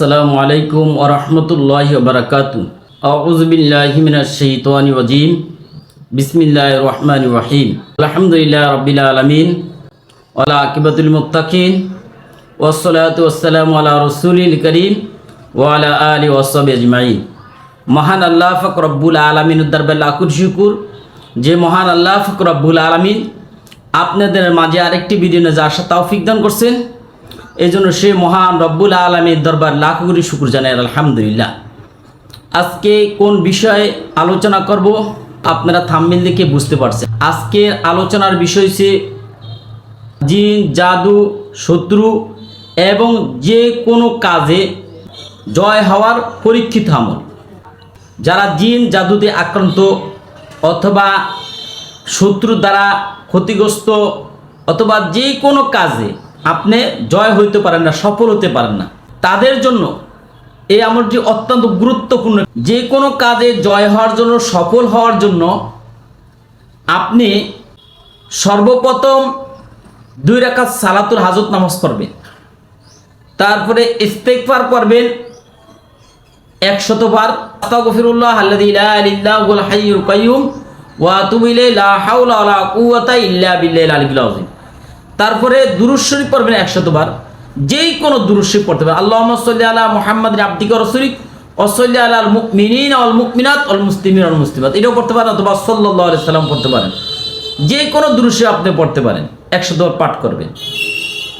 আসসালামু আলাইকুম ওয়া রাহমাতুল্লাহি ওয়া বারাকাতুহু। আউযু বিল্লাহি মিনাশ শাইতানির রাজীম। বিসমিল্লাহির রহমানির রহিম। আলহামদুলিল্লাহি রাব্বিল আলামিন। ওয়ালা আকিবাতুল ওয়াসসালামু আলা রাসূলিল কারীম ওয়া আলা আলিহি ওয়া মহান আল্লাহ ফাক রব্বুল আলামিন দরবার শুকুর। যে মহান আল্লাহ ফাক রব্বুল আলামিন আপনাদের মাঝে আরেকটি ভিডিও নিয়ে যার সাথে তৌফিক দান করছেন। এই জন্য সে মহান রব্বুল আলমীর দরবার লাখ কোটি শুকুর জানাই, আলহামদুলিল্লাহ। আজকে কোন বিষয়ে আলোচনা করব, আপনারা থাম্মিল দেখে বুঝতে পারছেন। আজকের আলোচনার বিষয় সে জিন, জাদু, শত্রু এবং যে কোনো কাজে জয় হওয়ার পরীক্ষিত আমল। যারা জিন, জাদুতে আক্রান্ত অথবা শত্রু দ্বারা ক্ষতিগ্রস্ত অথবা যে কোনো কাজে আপনি জয় হইতে পারেন না, সফল হতে পারেন না। তাদের জন্য এই আমলটি অত্যন্ত গুরুত্বপূর্ণ। যে কোনো কাজে জয় হওয়ার জন্য, সফল হওয়ার জন্য আপনি সর্বপ্রথম দুই রাকাত সালাতুল হাজত নামাজ পড়বেন। তারপরে ইস্তেকবার করবেন একশতবার। ইলাহা ইল্লা তারপরে দুরূদ শরীফ পড়বেন একশতবার। যেই কোনো দুরূদ শরীফ পড়তে পারেন। আল্লাহ সাল্লি আলা মুহাম্মাদিন আবদিকা রাসূলিক ওয়া সাল্লি আলাল মুমিনিনা ওয়াল মুমিনাত ওয়াল মুসলিমিনা ওয়াল মুসলিমাত। এটাও পড়তে পারেন অথবা সাল্লাল্লাহু আলাইহি সাল্লাম পড়তে পারেন। যে কোনো দুরূদ শরীফ আপনি পড়তে পারেন, একশতবার পাঠ করবেন।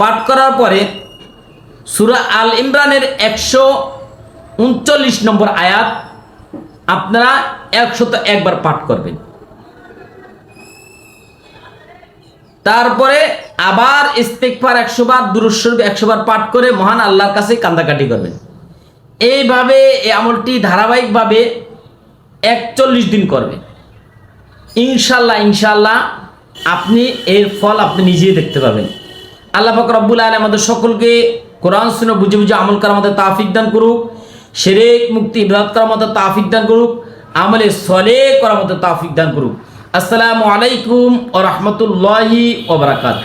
পাঠ করার পরে সূরা আল ইমরানের একশো উনচল্লিশ নম্বর আয়াত আপনারা একশত একবার পাঠ করবেন। তারপরে আবার ইস্তেকফার একশো বার দুরুশ্বর একশো বার পাঠ করে মহান আল্লাহর কাছে কান্দাকাটি করবেন। এইভাবে এই আমলটি ধারাবাহিকভাবে একচল্লিশ দিন করবে। ইনশাল্লাহ ইনশাল্লাহ আপনি এর ফল আপনি নিজেই দেখতে পাবেন। আল্লাহ পাক রব্বুল আলম আমাদের সকলকে কোরআন শুনে বুঝে বুঝে আমল করার মতো তাফিক দান করুক, সেরেক মুক্তি, ইবাদত করার মতো তাফিক দান করুক, আমলে সলে করার মতো তাফিক দান করুক। আসসালামু আলাইকুম ও রহমতুল্লাহি ওবরাকাত